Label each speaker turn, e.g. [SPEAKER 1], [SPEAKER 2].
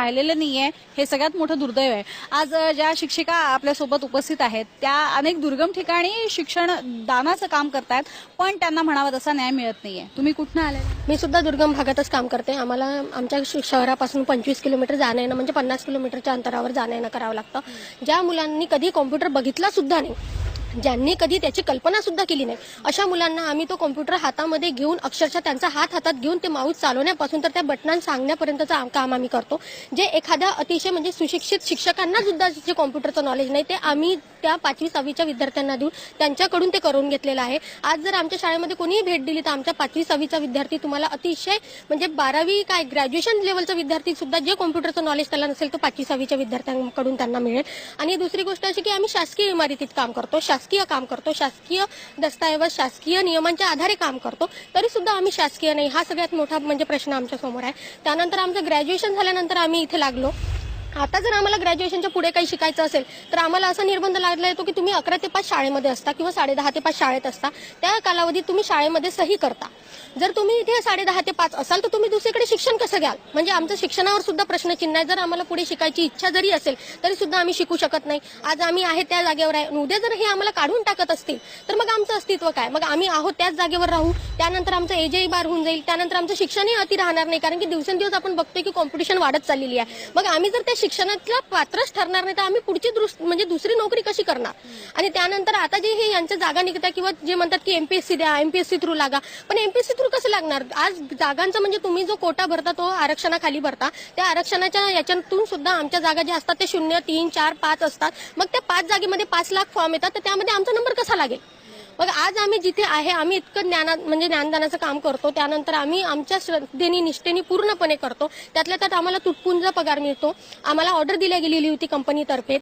[SPEAKER 1] पाहिलेलं नाही आहे हे सगळ्यात मोठं दुर्दैव आहे. आज ज्या शिक्षिका आपल्यासोबत उपस्थित आहेत त्या अनेक दुर्गम ठिकाणी शिक्षण दानाचं काम करतायत पण त्यांना म्हणावं तसा न्याय मिळत नाहीये. तुम्ही कुठनं आले
[SPEAKER 2] मी सुद्धा दुर्गम भागातच काम करते. आम्हाला आमच्या शहरापासून पंचवीस किलोमीटर जाणं येणं म्हणजे पन्नास किलोमीटरच्या अंतरावर जाणं येणं करावं लागतं. ज्या मुलांनी कधी कॉम्प्युटर बघितला सुद्धा नाही ज्यांनी कधी त्याची कल्पना सुद्धा केली नाही. अशा मुलांना आम्ही तो कॉम्प्युटर हातामध्ये घेऊन अक्षरशः त्यांचा हात हातात घेऊन ते माऊस चालवण्यापासून तर त्या बटनां सांगण्यापर्यंतचं काम आम्ही करतो. जे एखाद्या अतिशय म्हणजे सुशिक्षित शिक्षकांना सुद्धा जे कॉम्प्युटरचं नॉलेज नाही ते आम्ही त्या पाचवी सहावीच्या विद्यार्थ्यांना देऊन त्यांच्याकडून ते करून घेतलेलं आहे. आज जर आमच्या शाळेमध्ये कोणीही भेट दिली तर आमच्या पाचवी सहावीचा विद्यार्थी तुम्हाला अतिशय म्हणजे बारावी काय ग्रॅज्युएशन लेवलचा विद्यार्थी सुद्धा जे कॉम्प्युटरचं नॉलेज त्याला नसेल तो पाचवी सहावीच्या विद्यार्थ्यांकडून त्यांना मिळेल. आणि दुसरी गोष्ट अशी की आम्ही शासकीय इमारतीत काम करतो. शासकीय काम करतो शासकीय दस्तऐवज शासकीय नियमांच्या आधारे काम करतो तरी सुद्धा आम्ही शासकीय नाही. हा सगळ्यात मोठा म्हणजे प्रश्न आमच्यासमोर आहे. त्यानंतर आमचं ग्रॅज्युएशन झाल्यानंतर आम्ही इथे लागलो. आता जर आम्हाला ग्रॅज्युएशनच्या पुढे काही शिकायचं असेल तर आम्हाला असा निर्बंध लागला येतो की तुम्ही अकरा ते पाच शाळेमध्ये असता किंवा साडेदहा ते पाच शाळेत असता. त्या कालावधीत तुम्ही शाळेमध्ये सही करता. जर तुम्ही इथे साडेदहा ते पाच असाल तर तुम्ही दुसरीकडे शिक्षण कसं घ्याल? म्हणजे आमचं शिक्षणावर सुद्धा प्रश्नचिन्ह आहे. जर आम्हाला पुढे शिकायची इच्छा जरी असेल तरी सुद्धा आम्ही शिकू शकत नाही. आज आम्ही आहे त्या जागेवर आहे. उद्या जर हे आम्हाला काढून टाकत असतील तर मग आमचं अस्तित्व काय? मग आम्ही आहोत त्याच जागेवर राहू त्यानंतर आमचं एजही बार होऊन जाईल. त्यानंतर आमचं शिक्षणही अति राहणार नाही. कारण की दिवसेंदिवस आपण बघतोय की कॉम्पिटिशन वाढत चाललेली आहे. मग आम्ही जर त्या शिक्षणातला पात्रच ठरणार नाही तर आम्ही पुढची दृष्ट- म्हणजे दुसरी नोकरी कशी करणार? आणि त्यानंतर आता जे हे यांच्या जागा निघतात किंवा जे म्हणतात की एमपीएससी द्या एमपीएससी थ्रू लागा पण एमपीएससी थ्रू कसं लागणार? आज जागांचा म्हणजे तुम्ही जो कोटा भरता तो आरक्षणाखाली भरता त्या आरक्षणाच्या याच्यातून सुद्धा आमच्या जागा ज्या असतात ते शून्य तीन चार पाच असतात. मग त्या पाच जागेमध्ये पाच लाख फॉर्म येतात तर त्यामध्ये आमचा नंबर कसा लागेल? मग आज आम्ही जिथे आहे आम्ही इतकं ज्ञाना म्हणजे ज्ञानदानाचं काम करतो. त्यानंतर आम्ही आमच्या श्रद्धेने निष्ठेने पूर्णपणे करतो. त्यातल्या त्यात आम्हाला तुटपुंजा पगार मिळतो. आम्हाला ऑर्डर दिल्या गेलेली होती कंपनीतर्फे